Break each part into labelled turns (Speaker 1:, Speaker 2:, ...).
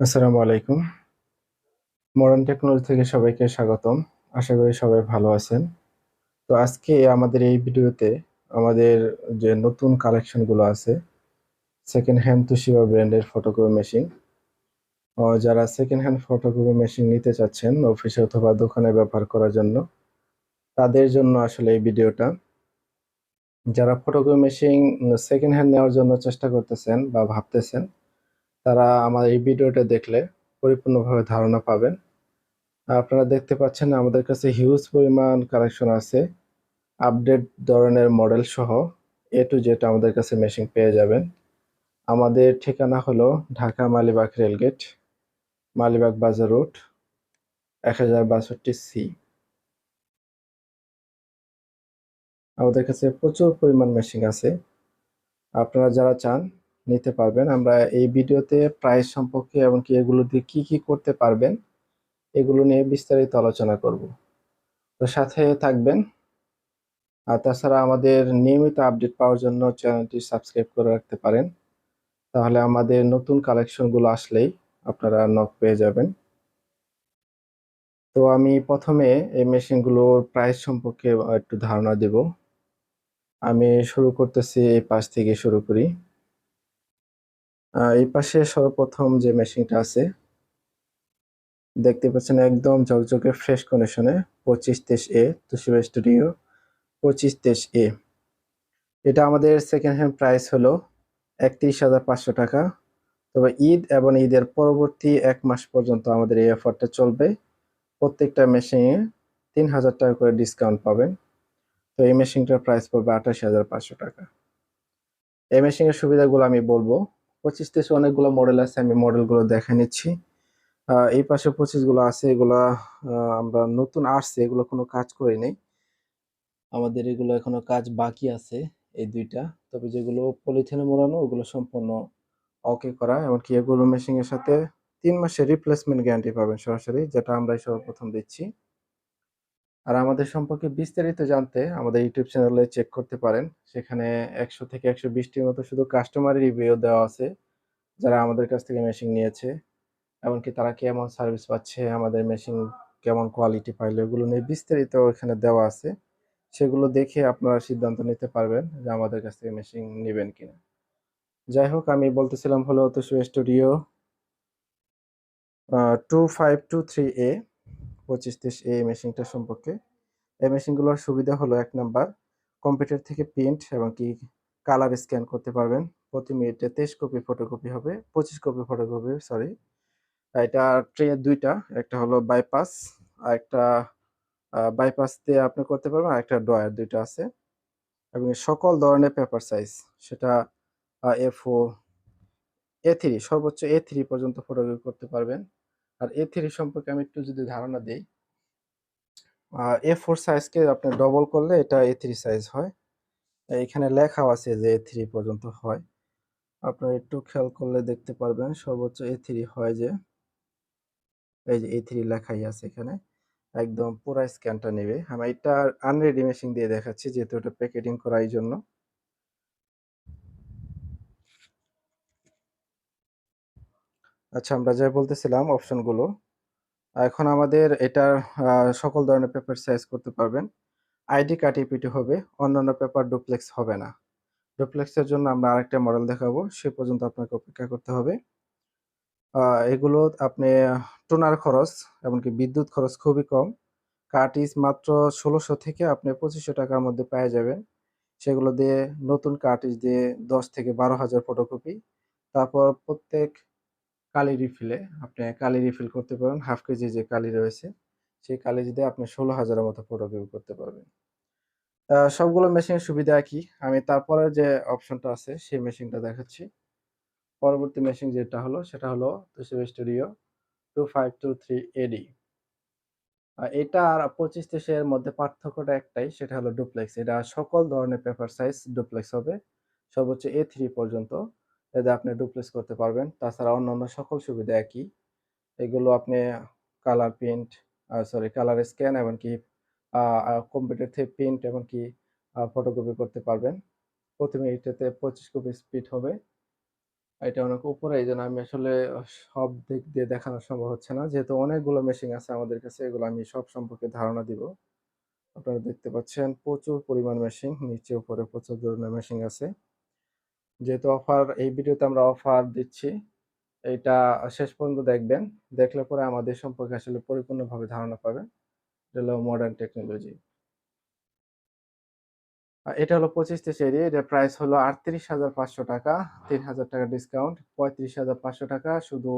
Speaker 1: আসসালামু আলাইকুম। Modern technology থেকে সবাইকে স্বাগতম। আশা করি সবাই ভালো আছেন। তো আজকে আমাদের এই ভিডিওতে আমাদের যে নতুন কালেকশনগুলো আছে সেকেন্ড হ্যান্ড তুশিবা ব্র্যান্ডের ফটোকপি মেশিন যারা সেকেন্ড হ্যান্ড ফটোকপি মেশিন নিতে চাচ্ছেন অফিসে অথবা দোকানে ব্যবহার করার জন্য, তাদের জন্য আসলে এই ভিডিওটা। যারা ফটোকপি মেশিন সেকেন্ড হ্যান্ড নেওয়ার জন্য চেষ্টা করতেছেন বা ভাবতেছেন তারা আমার এই ভিডিওটা দেখলে পরিপূর্ণভাবে ধারণা পাবেন। আপনারা দেখতে পাচ্ছেন আমাদের কাছে হিউজ পরিমাণ কালেকশন আছে। আপডেট ধরনের মডেল সহ এ টু জেড আমাদের কাছে মেশিন পেয়ে যাবেন। আমাদের ঠিকানা হলো ঢাকা মালিবাগ রেলগেট মালিবাগ বাজার রোড এক হাজার বাষট্টি সি আমাদের কাছে প্রচুর পরিমাণ মেশিন আছে। আপনারা যারা চান নিতে পারবেন। আমরা এই ভিডিওতে প্রাইস সম্পর্কে এবং কি এগুলো দিয়ে কি কি করতে পারবেন, এগুলো নিয়ে বিস্তারিত আলোচনা করব। তো সাথে থাকবেন। আর তাছাড়া আমাদের নিয়মিত আপডেট পাওয়ার জন্য চ্যানেলটি সাবস্ক্রাইব করে রাখতে পারেন। তাহলে আমাদের নতুন কালেকশনগুলো আসলেই আপনারা নক পেয়ে যাবেন। তো আমি প্রথমে এই মেশিনগুলোর প্রাইস সম্পর্কে একটু ধারণা দেব। আমি শুরু করতেছি এই পাশ থেকে শুরু করি। এই পাশে সর্বপ্রথম যে মেশিনটা আছে দেখতে পাচ্ছেন একদম ঝকঝকে ফ্রেশ কন্ডিশনে পঁচিশ তেইশ এ তুষিবা স্টুডিও পঁচিশ তেইশ এ এটা আমাদের সেকেন্ড হ্যান্ড প্রাইস হলো একত্রিশ হাজার পাঁচশো টাকা। তবে ঈদ এবং ঈদের পরবর্তী এক মাস পর্যন্ত আমাদের এই অফারটা চলবে। প্রত্যেকটা মেশিনে তিন হাজার টাকা করে ডিসকাউন্ট পাবেন। তো এই মেশিনটার প্রাইস পড়বে আঠাশ হাজার পাঁচশো টাকা। এই মেশিনের সুবিধাগুলো আমি বলব পঁচিশ তেইশ অনেকগুলো মডেল আছে, আমি মডেলগুলো দেখে নিচ্ছি। এই পাশে পঁচিশগুলো আছে, এগুলা আমরা নতুন আসছে, এগুলো কোনো কাজ করিনি আমাদের এগুলো এখনও কাজ বাকি আছে, এই দুইটা। তবে যেগুলো পলিথিনে মোড়ানো, ওগুলো সম্পূর্ণ ওকে করা। এমনকি এগুলো মেশিনের সাথে তিন মাসের রিপ্লেসমেন্ট গ্যারান্টি পাবেন সরাসরি, যেটা আমরা সর্বপ্রথম দিচ্ছি। আর আমাদের সম্পর্কে বিস্তারিত জানতে আমাদের ইউটিউব চ্যানেলে চেক করতে পারেন। সেখানে একশো থেকে একশো বিশটির মতো শুধু কাস্টমারের রিভিউ দেওয়া আছে। যারা আমাদের কাছ থেকে মেশিন নিয়েছে, এমনকি তারা কেমন সার্ভিস পাচ্ছে, আমাদের মেশিন কেমন কোয়ালিটি পাইলো, এগুলো নিয়ে বিস্তারিত এখানে দেওয়া আছে। সেগুলো দেখে আপনারা সিদ্ধান্ত নিতে পারবেন যে আমাদের কাছ থেকে মেশিন নেবেন কিনা। যাই হোক, আমি বলতেছিলাম হলো তুষু studio two five two three A পঁচিশ তেইশ এ মেশিনটা সম্পর্কে। এই মেশিনগুলোর সুবিধা হলো এক নাম্বার কম্পিউটার থেকে প্রিন্ট এবং কি কালার স্ক্যান করতে পারবেন। প্রতি মিনিটে তেইশ কপি ফটোকপি হবে, পঁচিশ কপি ফটোকপি সরি এটা ট্রে দুইটা, একটা হলো বাইপাস আর একটা বাইপাস দিয়ে আপনি করতে পারবেন, আর একটা ডয়ার দুইটা আছে। এবং সকল ধরনের পেপার সাইজ সেটা এ ফোর এ থ্রি সর্বোচ্চ এ থ্রি পর্যন্ত ফটোগ্রাফি করতে পারবেন। আর এ থ্রি সম্পর্কে আমি একটু যদি ধারণা দিই এ ফোর সাইজকে আপনি ডবল করলে এটা এ থ্রি সাইজ হয়। এখানে লেখাও আছে যে এ থ্রি পর্যন্ত হয়। আপনার একটু খেয়াল করলে দেখতে পারবেন, সর্বোচ্চ এ থ্রি হয় যে, এই যে এ থ্রি লেখাই আছে এখানে, একদম পুরো স্ক্যানটা নেবে। আমি এটা আনরেডি মেশিন দিয়ে দেখাচ্ছি, যেহেতু এটা প্যাকেটিং করা এই জন্য। আচ্ছা আমরা যা বলতেছিলাম অপশনগুলো এখন আমাদের এটার সকল ধরনের পেপার সাইজ করতে পারবেন। আইডি কার্ড ইপিটি হবে, অন্যান্য পেপার ডুপ্লেক্স হবে না। ডুপ্লেক্সের জন্য আমরা আরেকটা মডেল দেখাবো, সে পর্যন্ত আপনাকে অপেক্ষা করতে হবে। এগুলো আপনি, টোনার খরচ এমনকি বিদ্যুৎ খরচ খুবই কম। কার্টিজ মাত্র ষোলোশো থেকে আপনি পঁচিশশো টাকার মধ্যে পেয়ে যাবেন। সেগুলো দিয়ে নতুন কার্টিজ দিয়ে দশ থেকে বারো হাজার ফটোকপি তারপর প্রত্যেক কালি রিফিলে আপনি কালি রিফিল করতে পারেন হাফ কেজি যে কালি রয়েছে, সেই কালি দিয়ে আপনি ষোলো হাজারের মতো ফটোকপি করতে পারবেন। সবগুলো মেশিনের সুবিধা একই। আমি তারপরে যে অপশনটা আছে, সেই মেশিনটা দেখাচ্ছি। পরবর্তী মেশিন যেটা হলো, সেটা হলো Toshiba studio two five two three AD এটা আর পঁচিশ তেইশের মধ্যে পার্থক্যটা একটাই, সেটা হলো ডুপ্লেক্স এটা সকল ধরনের পেপার সাইজ ডুপ্লেক্স হবে। সর্বোচ্চ এ থ্রি পর্যন্ত এতে আপনি ডুপ্লেক্স করতে পারবেন। তাছাড়া অন্যান্য সকল সুবিধা একই। এগুলো আপনি colour print sorry colour scan এমনকি কম্পিউটার থেকে প্রিন্ট এমনকি ফটোকপি করতে পারবেন প্রথমে মিনিটেতে পঁচিশ কপি স্পিড হবে এটা অনেক উপরে এইজন্য আমি আসলে সব দিক দিয়ে দেখানো সম্ভব হচ্ছে না। যেহেতু অনেকগুলো মেশিন আছে আমাদের কাছে, এগুলো আমি সব সম্পর্কে ধারণা দিব। আপনারা দেখতে পাচ্ছেন, প্রচুর পরিমাণ মেশিন নিচে, উপরে প্রচুর ধরনের মেশিন আছে। যেহেতু অফার এই ভিডিওতে আমরা অফার দিচ্ছি। এটা শেষ পর্যন্ত দেখবেন। দেখলে পরে আমাদের সম্পর্কে আসলে পরিপূর্ণভাবে ধারণা পাবেন। এটা হলো মডার্ন টেকনোলজি। এটা হলো 25-30 এর এটার প্রাইস হলো ৳৩৮,৫০০ ৳৩,০০০ ডিসকাউন্ট ৳৩৫,৫০০ শুধু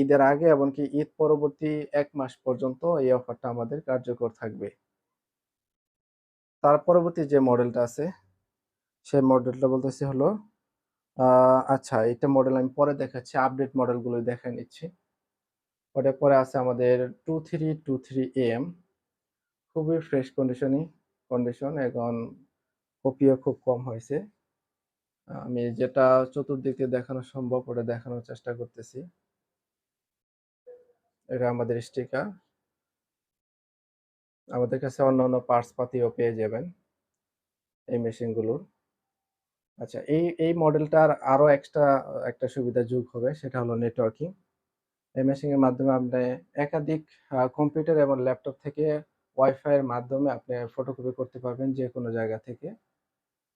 Speaker 1: ঈদের আগে এমনকি ঈদ পরবর্তী এক মাস পর্যন্ত এই অফারটা আমাদের কার্যকর থাকবে। তার পরবর্তী যে মডেলটা আছে, সেই মডেলটা বলতেছি হলো আচ্ছা এটা মডেল আমি পরে দেখাচ্ছি। আপডেট মডেলগুলো দেখায় নিচ্ছি। ওটার পরে আছে আমাদের 2323AM খুবই ফ্রেশ কন্ডিশনই কন্ডিশন এখন কপিও খুব কম হয়েছে। আমি যেটা চতুর্দিকে দেখানো সম্ভব ওটা দেখানোর চেষ্টা করতেছি। এটা আমাদের স্টিকার। আমাদের কাছে অন্যান্য পার্টস পাতিও পেয়ে যাবেন। এই মেশিনগুলোর। আচ্ছা এই, এই মডেলটার আরও এক্সট্রা একটা সুবিধা যোগ হবে সেটা হলো নেটওয়ার্কিং। এই মেশিনের মাধ্যমে আপনি একাধিক কম্পিউটার এবং ল্যাপটপ থেকে ওয়াইফাই এর মাধ্যমে আপনি ফটোকপি করতে পারবেন যে কোনো জায়গা থেকে।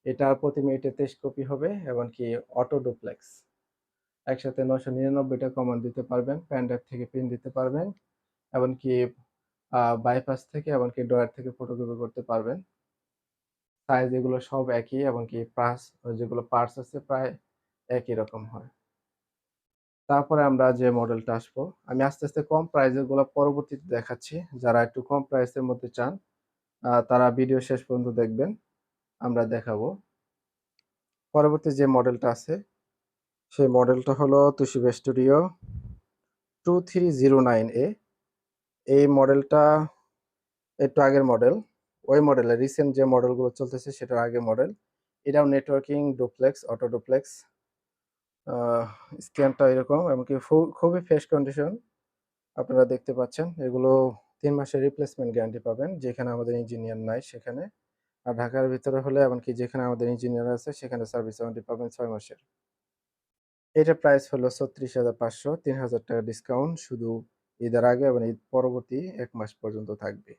Speaker 1: এটা প্রতি মিনিটে 23 কপি হবে এমনকি অটো ডুপ্লেক্স। একসাথে নশো নিরানব্বইটা কমান্ড দিতে পারবেন। পেন ড্রাইভ থেকে প্রিন্ট দিতে পারবেন। এমনকি বাইপাস থেকে এমনকি ড্রয়ার থেকে ফটোকপি করতে পারবেন। সাইজ এগুলো সব একই, এমনকি প্রাস যেগুলো পার্টস আছে প্রায় একই রকম হয়। তারপরে আমরা যে মডেলটা আসব, আমি আস্তে, আস্তে কম প্রাইজেরগুলা পরবর্তীতে দেখাচ্ছি। যারা একটু কম প্রাইসের মধ্যে চান তারা ভিডিও শেষ পর্যন্ত দেখবেন। আমরা দেখাবো। পরবর্তী যে মডেলটা আছে, সেই মডেলটা হলো Toshiba Studio 2309A এই মডেলটা একটু আগের মডেল। ওই মডেলের রিসেন্ট যে মডেলগুলো চলতেছে সেটার আগের মডেল। এটাও নেটওয়ার্কিং, ডুপ্লেক্স, অটো ডুপ্লেক্স। স্ক্যানটা এরকম এমনকি খুবই ফ্রেশ কন্ডিশন। আপনারা দেখতে পাচ্ছেন। এগুলো তিন মাসের রিপ্লেসমেন্ট গ্যারান্টি পাবেন। যেখানে আমাদের ইঞ্জিনিয়ার নাই সেখানে। আর ঢাকার ভিতরে হলে এমনকি যেখানে আমাদের ইঞ্জিনিয়ার আছে সেখানে সার্ভিস ওয়ারেন্টি পাবেন ছয় মাসের। এটা প্রাইস হলো ৩৬,৫০০ ৳৩,০০০ ডিসকাউন্ট শুধু ঈদের আগে এবং ঈদ পরবর্তী এক মাস পর্যন্ত থাকবে।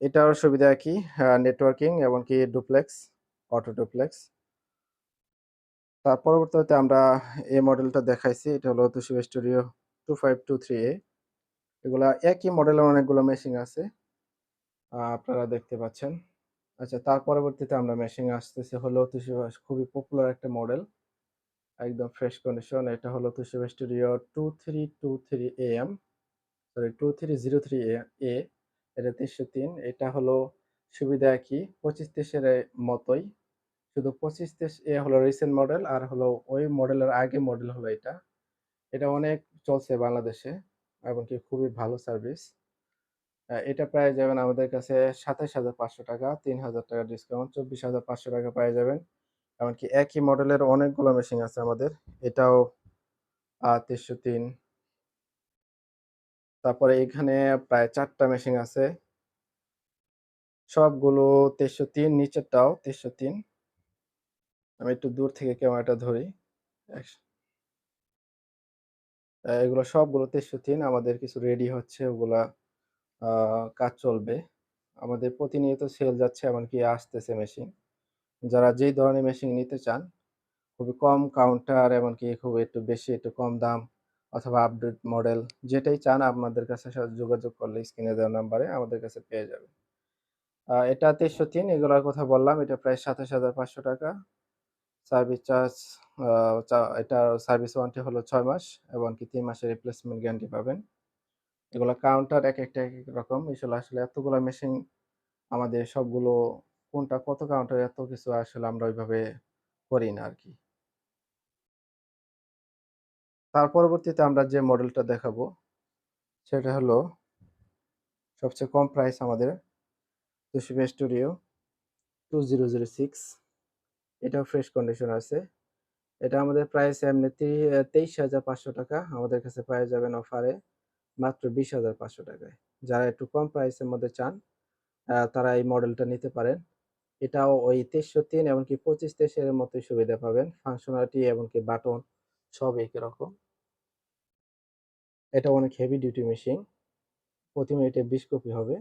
Speaker 1: এটার সুবিধা কি? নেটওয়ার্কিং এমনকি ডুপ্লেক্স, অটো ডুপ্লেক্স। তার পরবর্তীতে আমরা এই মডেলটা দেখাইছি। এটা হলো Toshiba Studio 2523A এগুলা একই মডেলের অনেকগুলো মেশিন আছে। আপনারা দেখতে পাচ্ছেন। আচ্ছা তার পরবর্তীতে আমরা মেশিন আসতেছি হলো Toshiba, খুবই পপুলার একটা মডেল। একদম ফ্রেশ কন্ডিশন। এটা হলো Toshiba studio two three two three Studio 2323AM sorry 2303A এটা ৩০৩ এটা হলো সুবিধা একই 2530 এর মতোই। শুধু 2530A হলো রিসেন্ট মডেল আর হলো ওই মডেলের আগে মডেল হলো এটা। এটা অনেক চলছে বাংলাদেশে এমনকি খুবই ভালো সার্ভিস। এটা প্রায় যাবেন আমাদের কাছে ৳২৭,৫০০ ৳৩,০০০ ডিসকাউন্ট ৳২৪,৫০০ পেয়ে যাবেন। এমনকি একই মডেলের অনেকগুলো মেশিন আছে আমাদের। এটাও আ ৩০৩ তারপরে এখানে প্রায় চারটা মেশিন আছে। সবগুলো ৩০৩ নিচেরটাও ৩০৩ আমি একটু দূর থেকে ক্যামেরাটা ধরি। এগুলো সবগুলো ৩০৩ আমাদের কিছু রেডি হচ্ছে ওগুলা কাজ চলবে। আমাদের প্রতিনিয়ত সেল যাচ্ছে এমনকি আসতেছে মেশিন। যারা যেই ধরনের মেশিন নিতে চান, খুবই কম কাউন্টার এমনকি খুব একটু বেশি একটু কম দাম অথবা আপডেট মডেল যেটাই চান আপনাদের কাছে যোগাযোগ করলে স্ক্রিনে দেওয়া নাম্বারে আমাদের কাছে পেয়ে যাবেন। আ এটা ৩০৩ এগুলোর কথা বললাম। এটা প্রায় ৳২৭,৫০০ সার্ভিস চার্জ এটার সার্ভিস ওয়ারেন্টি হলো ৬ মাস এমনকি ৩ মাসের রিপ্লেসমেন্ট গ্যারান্টি পাবেন। এগুলা কাউন্টার একেকটা একেক রকম। আসলে আসলে এতগুলা মেশিন আমাদের সবগুলো কোনটা কত কাউন্টার এত কিছু আসলে আমরা ওইভাবে করি না আরকি। তার পরবর্তীতে আমরা যে মডেলটা দেখাবো, সেটা হলো সবচেয়ে কম প্রাইস আমাদের Toshiba Studio 2006 এটাও ফ্রেশ কন্ডিশন আছে। এটা আমাদের প্রাইস এমনিতে আ ৳২৩,৫০০ আমাদের কাছে পাওয়া যাবেন অফারে মাত্র ৳২০,৫০০ যারা একটু কম প্রাইসের মধ্যে চান তারা এই মডেলটা নিতে পারেন। এটাও ওই তেইশশো তিন এমনকি পঁচিশ তেইশের মতোই সুবিধা পাবেন। ফাংশনালিটি এমনকি বাটন সব একই রকম। এটা অনেক হেভি ডিউটি মেশিন প্রতি মিনিটে বিশ কপি হবে।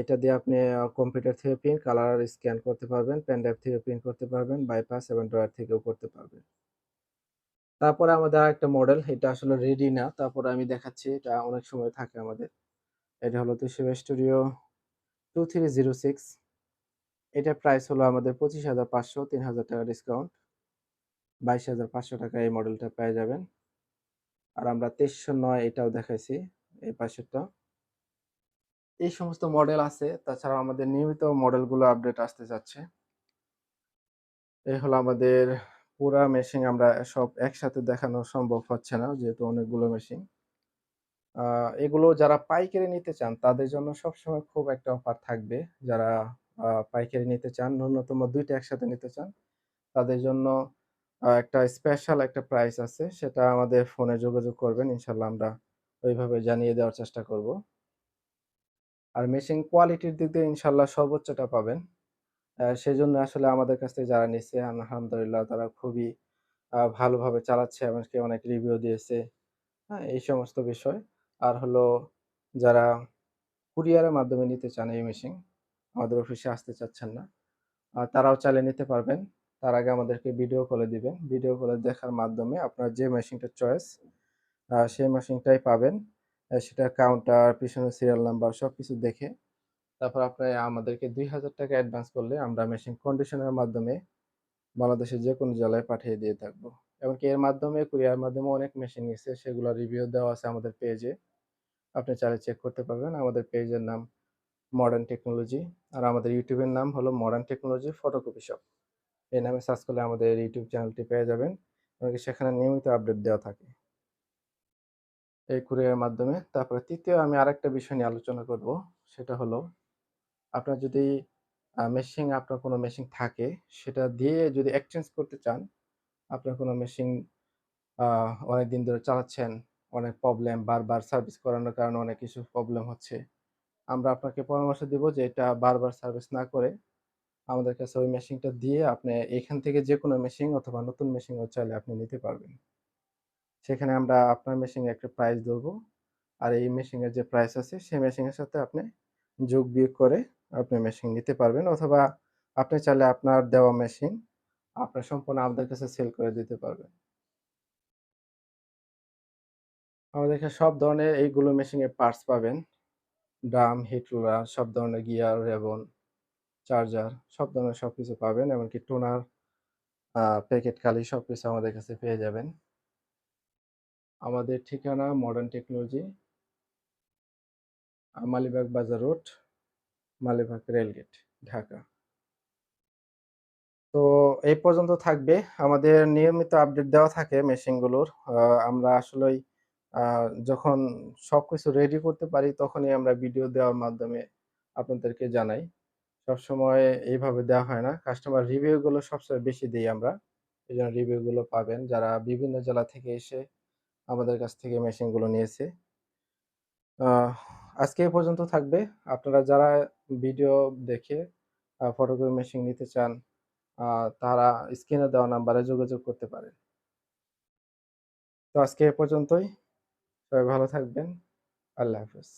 Speaker 1: এটা দিয়ে আপনি কম্পিউটার থেকে প্রিন্ট কালার স্ক্যান করতে পারবেন পেন ড্রাইভ থেকে প্রিন্ট করতে পারবেন বাইপাস এবং ড্রয়ার থেকেও করতে পারবেন। তারপরে আমাদের আরেকটা মডেল এটা আসলে রেডি না, তারপরে আমি দেখাচ্ছি, এটা অনেক সময় থাকে আমাদের। এটা হলো তো Toshiba studio two three zero six এটা প্রাইস হলো আমাদের পঁচিশ হাজার পাঁচশো, তিন হাজার টাকা ডিসকাউন্ট বাইশ হাজার পাঁচশো টাকা এই মডেলটা পেয়ে যাবেন। আর আমরা তেইশশো নয় এটাও দেখাইছি, এই পাশেরটা। এই সমস্ত মডেল আছে। তাছাড়া আমাদের নিয়মিত মডেলগুলো আপডেট আসতে যাচ্ছে। এই হলো আমাদের পুরা মেশিন আমরা সব একসাথে দেখানো সম্ভব হচ্ছে না, যেহেতু অনেকগুলো মেশিন এগুলো যারা পাইকারি নিতে চান, তাদের জন্য সবসময় খুব একটা অফার থাকবে। যারা পাইকারি নিতে চান, ন্যূনতম দুইটা একসাথে নিতে চান, তাদের জন্য একটা স্পেশাল একটা প্রাইস আছে। সেটা আমাদের ফোনে যোগাযোগ করবেন। ইনশাল্লাহ আমরা ওইভাবে জানিয়ে দেওয়ার চেষ্টা করব। আর মেশিন কোয়ালিটির দিক দিয়ে ইনশাল্লাহ সর্বোচ্চটা পাবেন। আহ, সেজন্য আসলে আমাদের কাছ থেকে যারা নিচ্ছে আলহামদুলিল্লাহ তারা খুবই ভালোভাবে চালাচ্ছে এমনকি অনেক রিভিউ দিয়েছে। হ্যাঁ এই সমস্ত বিষয়। আর হলো যারা কুরিয়ারের মাধ্যমে নিতে চান এই মেশিন আমাদের অফিসে আসতে চাচ্ছেন না তারাও চাইলে নিতে পারবেন। তার আগে আমাদেরকে ভিডিও কলে দিবেন। ভিডিও কলে দেখার মাধ্যমে আপনার যে মেশিনটা চয়েস সেই মেশিনটাই পাবেন। সেটা কাউন্টার পিছনে সিরিয়াল নাম্বার সব কিছু দেখে তারপর আপনি আমাদেরকে দুই হাজার টাকা অ্যাডভান্স করলে আমরা মেশিন কন্ডিশনের মাধ্যমে বাংলাদেশের যে কোনো জেলায় পাঠিয়ে দিয়ে থাকব। এমনকি এর মাধ্যমে কুরিয়ার মাধ্যমে অনেক মেশিন নিচ্ছে সেগুলো রিভিউ দেওয়া আছে আমাদের পেজে আপনি চাইলে চেক করতে পারবেন, আমাদের পেজের নাম মডার্ন টেকনোলজি আর আমাদের ইউটিউবের নাম হলো মডার্ন টেকনোলজি ফটোকপি শপ এই নামে সার্চ করলে আমাদের ইউটিউব চ্যানেলটি পেয়ে যাবেন এমনকি সেখানে নিয়মিত আপডেট দেওয়া থাকে। এই কুরিয়ারের মাধ্যমে। তারপরে তৃতীয় আমি আরেকটা বিষয় নিয়ে আলোচনা করব, সেটা হলো আপনার যদি মেশিন আপনার কোনো মেশিন থাকে, সেটা দিয়ে যদি এক্সচেঞ্জ করতে চান, আপনার কোনো মেশিন অনেক দিন ধরে চালাচ্ছেন, অনেক প্রবলেম বারবার সার্ভিস করানোর কারণে অনেক কিছু প্রবলেম হচ্ছে, আমরা আপনাকে পরামর্শ দিব যে এটা বারবার সার্ভিস না করে আমাদের কাছে ওই মেশিনটা দিয়ে আপনি এখান থেকে যে কোনো মেশিন অথবা নতুন মেশিনও চাইলে আপনি নিতে পারবেন। সেখানে আমরা আপনার মেশিনে একটা প্রাইস দেবো আর এই মেশিনের যে প্রাইস আছে, সেই মেশিনের সাথে আপনি যোগ বিয়োগ করে আপনি মেশিন নিতে পারবেন। অথবা আপনি চাইলে আপনার দেওয়া মেশিন আপনার সম্পূর্ণ আমাদের কাছে সেল করে দিতে পারবেন। আমাদের এখানে সব ধরনের এইগুলো মেশিনের পার্টস পাবেন। ড্রাম হিট রোলার সব ধরনের গিয়ার রেবন চার্জার সব ধরনের সব কিছু পাবেন। এমনকি টোনার প্যাকেট কালি সব কিছু আমাদের কাছে পেয়ে যাবেন। আমাদের ঠিকানা মডার্ন টেকনোলজি মালিবাগ বাজার রোড, মালিবাগ রেলগেট ঢাকা। তো এই পর্যন্ত থাকবে। আমাদের নিয়মিত আপডেট দেওয়া থাকে মেশিনগুলোর আমরা আসলেই যখন সবকিছু রেডি করতে পারি তখনই আমরা ভিডিও দেওয়ার মাধ্যমে আপনাদেরকে জানাই। সবসময় এইভাবে দেওয়া হয় না। কাস্টমার রিভিউগুলো সবসময় বেশি দিই আমরা। এই জন্য রিভিউগুলো পাবেন। যারা বিভিন্ন জেলা থেকে এসে আমাদের কাছ থেকে মেশিনগুলো নিয়েছে। আজকে এ পর্যন্ত থাকবে। আপনারা যারা ভিডিও দেখে ফটোগ্রাফি মেশিন নিতে চান তারা স্ক্রিনে দেওয়া নাম্বারে যোগাযোগ করতে পারেন। তো আজকে এ পর্যন্তই। সবাই ভালো থাকবেন। আল্লাহ হাফেজ।